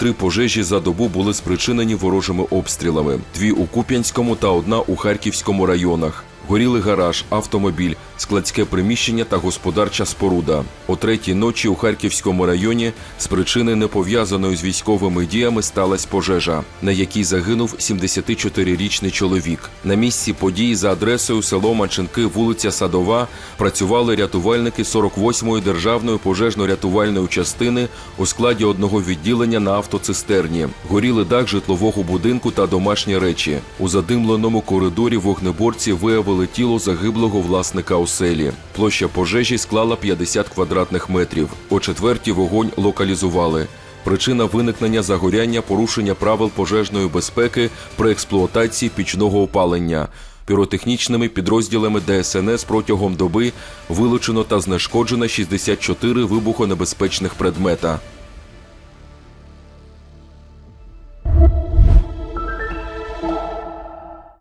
Три пожежі за добу були спричинені ворожими обстрілами: дві у Куп'янському та одна у Харківському районах. Горіли гараж, автомобіль, складське приміщення та господарча споруда. О третій ночі у Харківському районі з причини не пов'язаної з військовими діями сталася пожежа, на якій загинув 74-річний чоловік. На місці події за адресою село Манченки, вулиця Садова, працювали рятувальники 48-ї державної пожежно-рятувальної частини у складі одного відділення на автоцистерні. Горіли дах житлового будинку та домашні речі. У задимленому коридорі вогнеборці виявили тіло загиблого власника оселі. Площа пожежі склала 50 квадратних метрів. О четвертій вогонь локалізували. Причина виникнення загоряння порушення правил пожежної безпеки при експлуатації пічного опалення. Піротехнічними підрозділами ДСНС протягом доби вилучено та знешкоджено 64 вибухонебезпечних предмета.